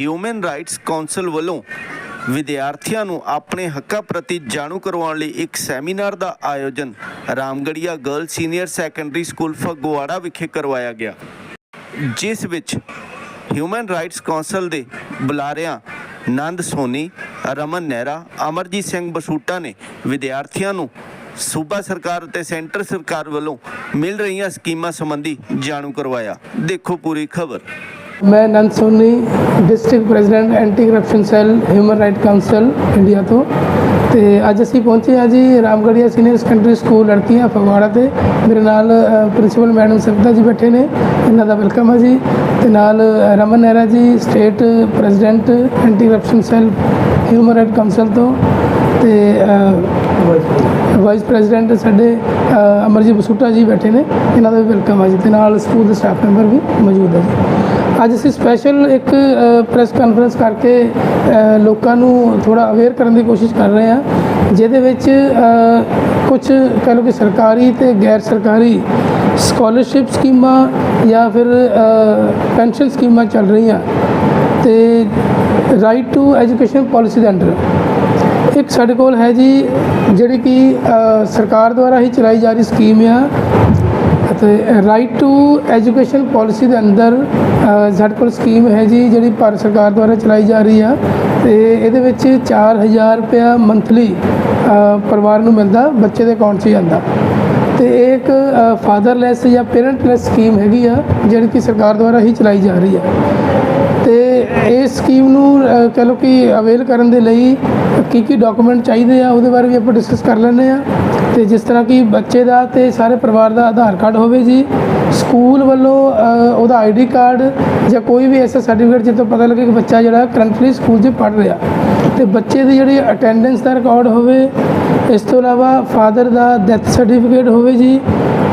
Human rights council ਵੱਲੋਂ ਵਿਦਿਆਰਥੀਆਂ ਨੂੰ ਆਪਣੇ ਹੱਕਾਂ ਪ੍ਰਤੀ ਜਾਣੂ ਕਰਵਾਉਣ ਲਈ ਇੱਕ ਸੈਮੀਨਾਰ ਦਾ ਆਯੋਜਨ Ramgarhia girl senior secondary school Phagwara ਵਿਖੇ ਕਰਵਾਇਆ ਗਿਆ, ਜਿਸ ਵਿੱਚ ਹਿਊਮਨ ਰਾਈਟਸ ਕਾਉਂਸਲ ਦੇ ਬੁਲਾਰਿਆਂ ਨੰਦ ਸੋਨੀ, ਰਮਨ ਨਹਿਰਾ, ਅਮਰਜੀਤ ਸਿੰਘ ਬਸੂਟਾ ਨੇ ਵਿਦਿਆਰਥੀਆਂ ਨੂੰ ਸੂਬਾ ਸਰਕਾਰ ਅਤੇ ਸੈਂਟਰ ਸਰਕਾਰ ਵੱਲੋਂ ਮਿਲ ਰਹੀਆਂ ਸਕੀਮਾਂ ਸੰਬੰਧੀ ਜਾਣੂ ਕਰਵਾਇਆ। ਦੇਖੋ ਪੂਰੀ ਖਬਰ। ਮੈਂ Nand Soni district president anti corruption cell human right council India ਤੋਂ ਤੇ ਅੱਜ ਅਸੀਂ ਪਹੁੰਚੇ ਹਾਂ ਜੀ ਰਾਮਗੜੀਆ ਸੀਨੀਅਰ ਸੈਕੰਡਰੀ ਸਕੂਲ ਲੜਕੀਆਂ ਫਗਵਾੜਾ ਤੇ ਮੇਰੇ ਨਾਲ ਪ੍ਰਿੰਸੀਪਲ ਮੈਡਮ ਸਵਿਤਾ ਜੀ ਬੈਠੇ ਨੇ ਇਹਨਾਂ ਦਾ ਵੈਲਕਮ ਹੈ ਜੀ ਤੇ ਨਾਲ Raman Nehra ji state president anti corruption cell human right council ਤੋਂ ਤੇ ਵਾਈਸ ਪ੍ਰੈਜ਼ੀਡੈਂਟ ਸਾਡੇ ਅਮਰਜੀਤ ਬਸੂਟਾ ਜੀ ਬੈਠੇ ਨੇ। ਇਹਨਾਂ ਦਾ ਵੀ ਵੈਲਕਮ ਹੈ ਜੀ। ਤੇ ਨਾਲ ਸਕੂਲ ਦੇ ਸਟਾਫ ਮੈਂਬਰ ਵੀ ਮੌਜੂਦ ਹੈ ਜੀ। ਅੱਜ ਅਸੀਂ ਸਪੈਸ਼ਲ ਇੱਕ ਪ੍ਰੈਸ ਕਾਨਫਰੰਸ ਕਰਕੇ ਲੋਕਾਂ ਨੂੰ ਥੋੜਾ ਅਵੇਅਰ ਕਰਨ ਦੀ ਕੋਸ਼ਿਸ਼ ਕਰ ਰਹੇ ਹਾਂ, ਜਿਹਦੇ ਵਿੱਚ ਕੁਝ ਕਹਿ ਲਓ ਕਿ ਸਰਕਾਰੀ ਤੇ ਗੈਰ ਸਰਕਾਰੀ ਸਕਾਲਰਸ਼ਿਪ ਸਕੀਮਾਂ ਜਾਂ ਫਿਰ ਪੈਨਸ਼ਨ ਸਕੀਮਾਂ ਚੱਲ ਰਹੀਆਂ। ਤੇ ਰਾਈਟ ਟੂ ਐਜੂਕੇਸ਼ਨ ਪਾਲਿਸੀ ਦੇ ਅੰਡਰ ਇੱਕ ਸਾਡੇ ਕੋਲ ਹੈ ਜੀ, ਜਿਹੜੀ ਕਿ ਸਰਕਾਰ ਦੁਆਰਾ ਹੀ ਚਲਾਈ ਜਾ ਰਹੀ ਸਕੀਮ ਆ। ਅਤੇ ਰਾਈਟ ਟੂ ਐਜੂਕੇਸ਼ਨ ਪਾਲਿਸੀ ਦੇ ਅੰਦਰ ਸਾਡੇ ਕੋਲ ਸਕੀਮ ਹੈ ਜੀ, ਜਿਹੜੀ ਭਾਰਤ ਸਰਕਾਰ ਦੁਆਰਾ ਚਲਾਈ ਜਾ ਰਹੀ ਆ। ਤੇ ਇਹਦੇ ਵਿੱਚ 4000 ਰੁਪਇਆ ਮੰਥਲੀ ਪਰਿਵਾਰ ਨੂੰ ਮਿਲਦਾ, ਬੱਚੇ ਦੇ ਅਕਾਊਂਟ 'ਚ ਹੀ ਜਾਂਦਾ ਤੇ ਇਹ ਇੱਕ ਫਾਦਰਲੈਸ ਜਾਂ ਪੇਰੈਂਟਲੈਸ ਸਕੀਮ ਹੈਗੀ ਆ, ਜਿਹੜੀ ਕਿ ਸਰਕਾਰ ਦੁਆਰਾ ਹੀ ਚਲਾਈ ਜਾ ਰਹੀ ਆ। ਤੇ ਇਸ ਸਕੀਮ ਨੂੰ ਅ, ਕਹਿ ਲਓ ਕਿ ਅਵੇਲ ਕਰਨ ਦੇ ਲਈ ਕੀ ਕੀ ਡਾਕੂਮੈਂਟ ਚਾਹੀਦੇ ਆ ਉਹਦੇ ਬਾਰੇ ਵੀ ਆਪਾਂ ਡਿਸਕਸ ਕਰ ਲੈਂਦੇ ਆ। ਤੇ ਜਿਸ ਤਰ੍ਹਾਂ ਕਿ ਬੱਚੇ ਦਾ ਤੇ ਸਾਰੇ ਪਰਿਵਾਰ ਦਾ ਆਧਾਰ ਕਾਰਡ ਹੋਵੇ ਜੀ ਸਕੂਲ ਵੱਲੋਂ ਅ, ਉਹਦਾ ਆਈਡੀ ਕਾਰਡ ਜਾਂ ਕੋਈ ਵੀ ਐਸਾ ਸਰਟੀਫਿਕੇਟ ਜਿੱਥੋਂ ਪਤਾ ਲੱਗੇ ਕਿ ਬੱਚਾ ਜਿਹੜਾ ਕਰੰਟਲੀ ਸਕੂਲ 'ਚ ਪੜ੍ਹ ਰਿਹਾ। ਤੇ ਬੱਚੇ ਦੀ ਜਿਹੜੀ ਅਟੈਂਡੈਂਸ ਦਾ ਰਿਕਾਰਡ ਹੋਵੇ ਇਸ ਤੋਂ ਇਲਾਵਾ ਫਾਦਰ ਦਾ ਡੈਥ ਸਰਟੀਫਿਕੇਟ ਹੋਵੇ ਜੀ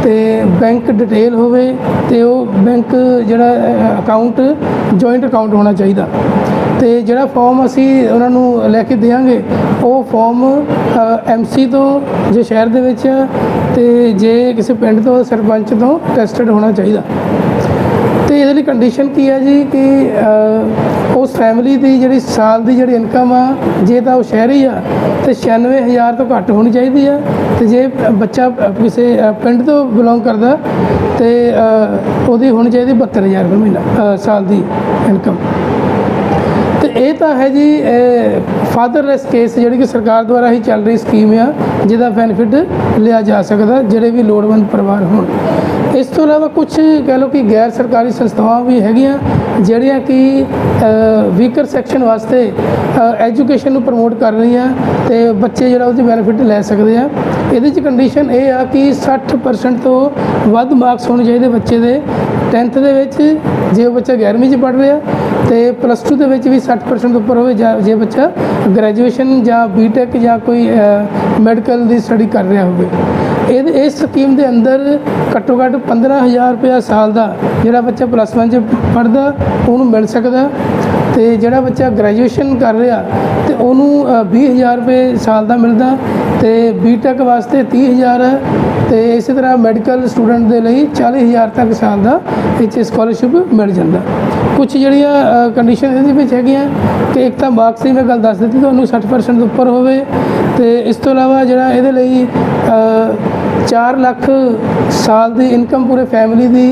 ਤੇ ਬੈਂਕ ਡਿਟੇਲ ਹੋਵੇ ਤੇ ਉਹ ਬੈਂਕ ਜਿਹੜਾ ਅਕਾਊਂਟ ਜੁਆਇੰਟ ਅਕਾਊਂਟ ਹੋਣਾ ਚਾਹੀਦਾ। ਤੇ ਜਿਹੜਾ ਫਾਰਮ ਅਸੀਂ ਉਹਨਾਂ ਨੂੰ ਲੈ ਕੇ ਦੇਵਾਂਗੇ ਉਹ ਫਾਰਮ ਐਮਸੀ ਤੋਂ ਜੇ ਸ਼ਹਿਰ ਦੇ ਵਿੱਚ ਆ, ਤੇ ਜੇ ਕਿਸੇ ਪਿੰਡ ਤੋਂ ਸਰਪੰਚ ਤੋਂ ਟੈਸਟਡ ਹੋਣਾ ਚਾਹੀਦਾ। ਤੇ ਇਹਦੇ ਲਈ ਕੰਡੀਸ਼ਨ ਕੀ ਹੈ ਜੀ ਕਿ ਉਸ ਫੈਮਿਲੀ ਦੀ ਜਿਹੜੀ ਸਾਲ ਦੀ ਜਿਹੜੀ ਇਨਕਮ ਆ, ਜੇ ਤਾਂ ਉਹ ਸ਼ਹਿਰੀ ਆ, ਤੇ 96000 ਤੋਂ ਘੱਟ ਹੋਣੀ ਚਾਹੀਦੀ ਆ। ਤੇ ਜੇ ਬੱਚਾ ਕਿਸੇ ਪਿੰਡ ਤੋਂ ਬਿਲੋਂਗ ਕਰਦਾ, ਤੇ ਉਹਦੀ ਹੋਣੀ ਚਾਹੀਦੀ 72000 ਰੁਪਏ ਮਹੀਨਾ ਸਾਲ ਦੀ ਇਨਕਮ ਤੇ ਇਹ ਤਾਂ ਹੈ ਜੀ ਫਾਦਰਲੈਸ ਕੇਸ ਜਿਹੜੀ ਕਿ ਸਰਕਾਰ ਦੁਆਰਾ ਹੀ ਚੱਲ ਰਹੀ ਸਕੀਮ ਆ, ਜਿਹਦਾ ਬੈਨੀਫਿਟ ਲਿਆ ਜਾ ਸਕਦਾ, ਜਿਹੜੇ ਵੀ ਲੋੜਵੰਦ ਪਰਿਵਾਰ ਹੋਣ। ਇਸ ਤੋਂ ਇਲਾਵਾ ਕੁਝ ਕਹਿ ਲਓ ਕਿ ਗੈਰ ਸਰਕਾਰੀ ਸੰਸਥਾਵਾਂ ਵੀ ਹੈਗੀਆਂ, ਜਿਹੜੀਆਂ ਕਿ ਵੀਕਰ ਸੈਕਸ਼ਨ ਵਾਸਤੇ ਐਜੂਕੇਸ਼ਨ ਨੂੰ ਪ੍ਰਮੋਟ ਕਰ ਰਹੀਆਂ ਤੇ ਬੱਚੇ ਜਿਹੜਾ ਉਹਦੀ ਬੈਨੀਫਿਟ ਲੈ ਸਕਦੇ ਆ। ਇਹਦੇ 'ਚ ਕੰਡੀਸ਼ਨ ਇਹ ਆ ਕਿ 60% ਤੋਂ ਵੱਧ ਮਾਰਕਸ ਹੋਣੇ ਚਾਹੀਦੇ ਬੱਚੇ ਦੇ। 10th ਦੇ ਵਿੱਚ ਜੇ ਉਹ ਬੱਚਾ 11ਵੀਂ 'ਚ ਪੜ੍ਹ ਰਿਹਾ ਤੇ ਪਲੱਸ 2 ਦੇ ਵਿੱਚ ਵੀ 60% ਉੱਪਰ ਹੋਵੇ ਜਾਂ ਜੇ ਬੱਚਾ ਗ੍ਰੈਜੂਏਸ਼ਨ ਜਾਂ ਬੀਟੈਕ ਜਾਂ ਕੋਈ ਮੈਡੀਕਲ ਦੀ ਸਟੱਡੀ ਕਰ ਰਿਹਾ ਹੋਵੇ। ਇਹ ਇਸ ਸਕੀਮ ਦੇ ਅੰਦਰ ਘੱਟੋ ਘੱਟ 15000 ਰੁਪਇਆ ਸਾਲ ਦਾ ਜਿਹੜਾ ਬੱਚਾ ਪਲੱਸ 1 ਚ ਪੜ੍ਹਦਾ ਉਹਨੂੰ ਮਿਲ ਸਕਦਾ। ਤੇ ਜਿਹੜਾ ਬੱਚਾ ਗ੍ਰੈਜੂਏਸ਼ਨ ਕਰ ਰਿਹਾ ਤੇ ਉਹਨੂੰ ਅ, 20000 ਰੁਪਏ ਸਾਲ ਦਾ ਮਿਲਦਾ। ਤੇ ਬੀਟੈਕ ਵਾਸਤੇ 30000 ਹੈ। ਤੇ ਇਸੇ ਤਰ੍ਹਾਂ ਮੈਡੀਕਲ ਸਟੂਡੈਂਟ ਦੇ ਲਈ 40000 ਤੱਕ ਸਾਲ ਦਾ ਇਹ 'ਚ ਸਕਾਲਰਸ਼ਿਪ ਮਿਲ ਜਾਂਦਾ। ਕੁਝ ਜਿਹੜੀਆਂ ਕੰਡੀਸ਼ਨ ਇਹਦੇ ਵਿੱਚ ਹੈਗੀਆਂ ਕਿ ਇੱਕ ਤਾਂ ਮਾਰਕਸ ਦੀ ਮੈਂ ਗੱਲ ਦੱਸ ਦਿੱਤੀ ਤੁਹਾਨੂੰ 60% ਤੋਂ ਉੱਪਰ ਹੋਵੇ ਤੇ ਇਸ ਤੋਂ ਇਲਾਵਾ ਜਿਹੜਾ ਇਹਦੇ ਲਈ ਅ, 4 ਲੱਖ ਸਾਲ ਦੀ ਇਨਕਮ ਪੂਰੇ ਫੈਮਿਲੀ ਦੀ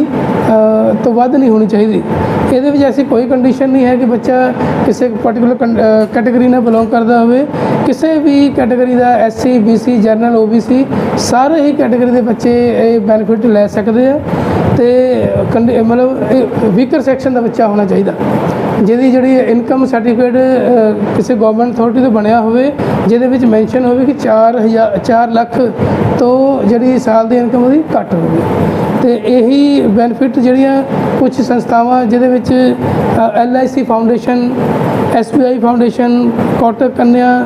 ਤੋਂ ਵੱਧ ਨਹੀਂ ਹੋਣੀ ਚਾਹੀਦੀ। ਇਹਦੇ ਵਿੱਚ ਐਸੀ ਕੋਈ ਕੰਡੀਸ਼ਨ ਨਹੀਂ ਹੈ ਕਿ ਬੱਚਾ ਕਿਸੇ ਪਾਰਟਿਕੂਲਰ ਕੈਟਾਗਰੀ ਨਾਲ ਬਿਲੋਂਗ ਕਰਦਾ ਹੋਵੇ। ਕਿਸੇ ਵੀ ਕੈਟਾਗਰੀ ਦਾ ਐਸਸੀ ਬੀਸੀ ਜਨਰਲ ਓਬੀਸੀ ਸਾਰੇ ਹੀ ਕੈਟਾਗਰੀ ਦੇ ਬੱਚੇ ਇਹ ਬੈਨੀਫਿਟ ਲੈ ਸਕਦੇ ਆ। ਤੇ ਕੰਡੀ- ਮਤਲਬ ਵੀਕਰ ਸੈਕਸ਼ਨ ਦਾ ਬੱਚਾ ਹੋਣਾ ਚਾਹੀਦਾ। ਜਿਹਦੀ ਜਿਹੜੀ ਇਨਕਮ ਸਰਟੀਫਿਕੇਟ ਕਿਸੇ ਗਵਰਨਮੈਂਟ ਅਥਾਰਟੀ ਤੋਂ ਬਣਿਆ ਹੋਵੇ, ਜਿਹਦੇ ਵਿੱਚ ਮੈਂਸ਼ਨ ਹੋਵੇ ਕਿ 4000 4 ਲੱਖ ਤੋਂ ਜਿਹੜੀ ਸਾਲ ਦੀ ਇਨਕਮ ਉਹਦੀ ਘੱਟ ਹੋਵੇ। ਤੇ ਇਹੀ ਬੈਨੀਫਿਟ ਜਿਹੜੀਆਂ ਕੁਝ ਸੰਸਥਾਵਾਂ, ਜਿਹਦੇ ਵਿੱਚ L I C foundation S B I foundation Kotak Kanya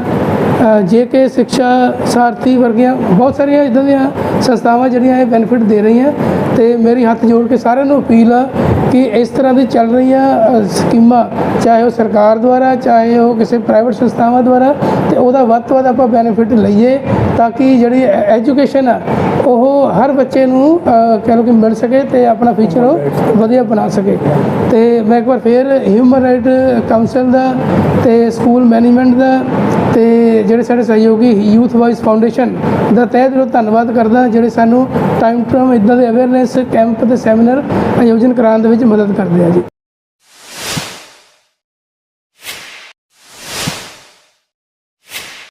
J ਕੇ ਸਿੱਖਿਆ ਸਾਰਥੀ ਵਰਗੀਆਂ ਬਹੁਤ ਸਾਰੀਆਂ ਇਦਾਂ ਦੀਆਂ ਸੰਸਥਾਵਾਂ ਜਿਹੜੀਆਂ ਇਹ ਬੈਨੀਫਿਟ ਦੇ ਰਹੀਆਂ ਤੇ ਮੇਰੀ ਹੱਥ ਜੋੜ ਕੇ ਸਾਰਿਆਂ ਨੂੰ ਅਪੀਲ ਆ ਕਿ ਇਸ ਤਰ੍ਹਾਂ ਦੀ ਚੱਲ ਰਹੀਆਂ ਸਕੀਮਾਂ, ਚਾਹੇ ਉਹ ਸਰਕਾਰ ਦੁਆਰਾ, ਚਾਹੇ ਉਹ ਕਿਸੇ ਪ੍ਰਾਈਵੇਟ ਸੰਸਥਾਵਾਂ ਦੁਆਰਾ, ਤੇ ਉਹਦਾ ਵੱਧ ਤੋਂ ਵੱਧ ਆਪਾਂ ਬੈਨੀਫਿਟ ਲਈਏ ਤਾਂ ਕਿ ਜਿਹੜੀ ਐਜੂਕੇਸ਼ਨ ਆ, ਉਹ ਹਰ ਬੱਚੇ ਨੂੰ ਕਹਿ ਲਓ ਕਿ ਮਿਲ ਸਕੇ ਤੇ ਆਪਣਾ ਫਿਊਚਰ ਉਹ ਵਧੀਆ ਬਣਾ ਸਕੇ। ਤੇ ਮੈਂ ਇੱਕ ਵਾਰ ਫੇਰ ਹਿਊਮਨ ਰਾਈਟ ਕਾਉਂਸਲ ਦਾ ਤੇ ਸਕੂਲ ਮੈਨੇਜਮੈਂਟ ਦਾ ਤੇ ਜਿਹੜੇ ਸਾਡੇ ਸਹਿਯੋਗੀ ਯੂਥ ਵਾਈਜ਼ ਫਾਊਂਡੇਸ਼ਨ ਦਾ ਤਹਿ ਦਿਲੋਂ ਧੰਨਵਾਦ ਕਰਦਾ ਜਿਹੜੇ ਸਾਨੂੰ ਟਾਈਮ ਟੂ ਟਾਈਮ ਇਦਾਂ ਦੇ ਅਵੇਅਰਨੈਸ ਕੈਂਪ ਤੇ ਸੈਮੀਨਾਰ ਆਯੋਜਨ ਕਰਾਉਣ ਦੇ ਵਿੱਚ ਮਦਦ ਕਰਦੇ ਆ ਜੀ।